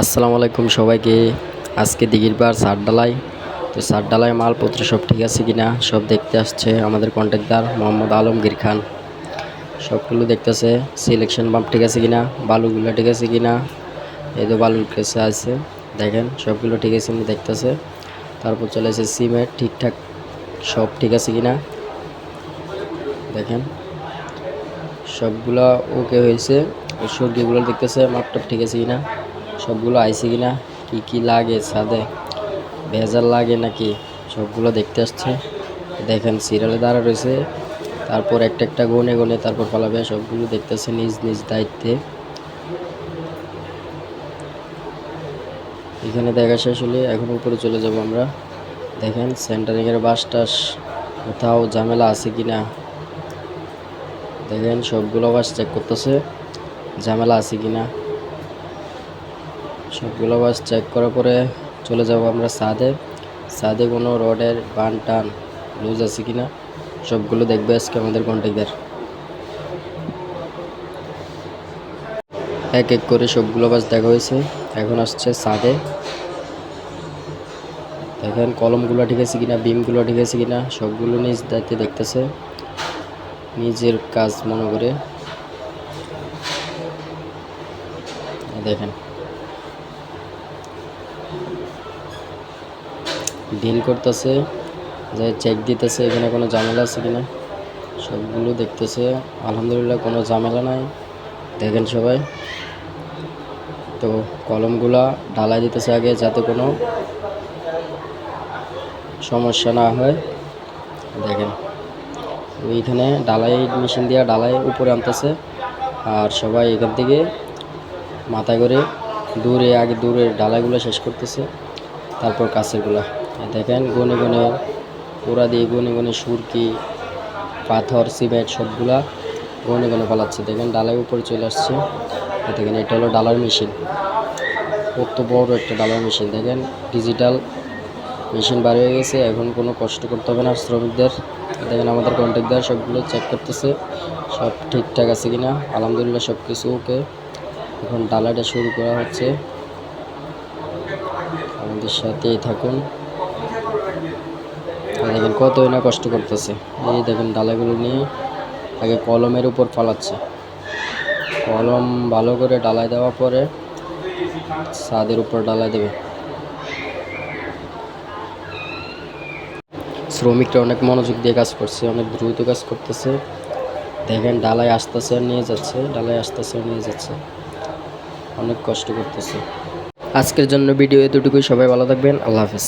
আসসালামু আলাইকুম সবাইকে। আজকে দিঘির বার সার ডালাই তো সার ডালাই মালপত্র সব ঠিক আছে কিনা? সব দেখতে আসছে আমাদের কন্ট্রাক্টর মোহাম্মদ আলমগীর খান। সবগুলো দেখতেছে সিলেকশন বাম্প ঠিক আছে কিনা? বালুগুলো ঠিক আছে কিনা? এই তো বালুর কাছে আছে, দেখেন, সবগুলো ঠিক আছে কিনা দেখতেছে। তারপর চলে এসে সিমেন্ট, ঠিকঠাক সব ঠিক আছে কিনা? দেখেন, সবগুলো ওকে হয়েছে। সর্গিগুলো দেখতেছে মাপটাপ ঠিক আছে কিনা? সবগুলো আইসি কিনা? কি কি লাগে ছাদে? ভেজাল লাগে নাকি? সবগুলো দেখতে আসছে। দেখেন, সিরিয়ালে দাঁড়া রয়েছে। তারপর একটা একটা গনে গনে তারপর পালাবে। সবগুলো দেখতেছে নিজ নিজ দায়িত্বে। এখানে দেখা শেষ হলে এখন উপরে চলে যাব আমরা। দেখেন সেন্টারিংয়ের বাস টাস কোথাও ঝামেলা আছে কিনা? দেখেন, সবগুলো বাস চেক করতেছে। ঝামেলা আছে কিনা? সবগুলো বাস চেক করার পরে চলে যাব আমরা সাদে। সাদে কোনো রডের বান টান লুজ আছে কিনা, সবগুলো দেখবে আজকে আমাদের কন্ট্যাক্টদের এক এক করে সবগুলো বাস দেখা হয়েছে। এখন আসছে সাদে। দেখেন কলমগুলো ঠিক আছে কিনা, বিমগুলো ঠিক আছে কিনা, সবগুলো নিজ দায়িত্বে দেখতেছে। নিজের কাজ মনে করে। দেখেন। ডিল করতেছে, যে চেক দিতেছে এখানে কোনো ঝামেলা আছে কিনা। সবগুলো দেখতেছে, আলহামদুলিল্লাহ কোনো ঝামেলা নাই। দেখেন সবাই। তো কলমগুলা ঢালাই দিতেছে আগে যাতে কোনো সমস্যা না হয়। দেখেন ওইখানে ডালাই মেশিন দিয়ে ডালাই উপরে আনতেছে। আর সবাই এখান থেকে মাথায় করে দূরে, আগে দূরে ডালাইগুলো শেষ করতেছে। তারপর কাছেরগুলা। দেখেন, গনে গনে পোড়া দিয়ে গনে গনে সুরকি, পাথর, সিমেন্ট সবগুলা গনে গনে পালাচ্ছে। দেখেন ডালাই উপরে চলে আসছে। দেখেন, এটা হলো ডালার মেশিন। কত বড় একটা ডালার মেশিন। দেখেন ডিজিটাল মেশিন বার হয়ে গেছে। এখন কোনো কষ্ট করতে হবে না শ্রমিকদের। দেখেন, আমাদের কন্ট্রাক্টর সবগুলো চেক করতেছে। সব ঠিকঠাক আছে কিনা? আলহামদুলিল্লাহ সব কিছু ওকে। এখন ডালাটা শুরু করা হচ্ছে। আমাদের সাথেই থাকুন। দেখেন কতই না কষ্ট করতেছে। এই দেখেন ডালাগুলো নিয়ে আগে কলমের উপর ফালাচ্ছে। কলম ভালো করে ডালাই দেওয়ার পরে ছাদের উপর ডালাই দেবে। শ্রমিকরা অনেক মনোযোগ দিয়ে কাজ করছে, অনেক দ্রুত কাজ করতেছে। দেখেন ডালাই আসতেছে, নিয়ে যাচ্ছে, ডালাই আসতেছে, নিয়ে যাচ্ছে। অনেক কষ্ট করতেছে। আজকের জন্য ভিডিও এতটুকুই। সবাই ভালো থাকবেন। আল্লাহ হাফেজ।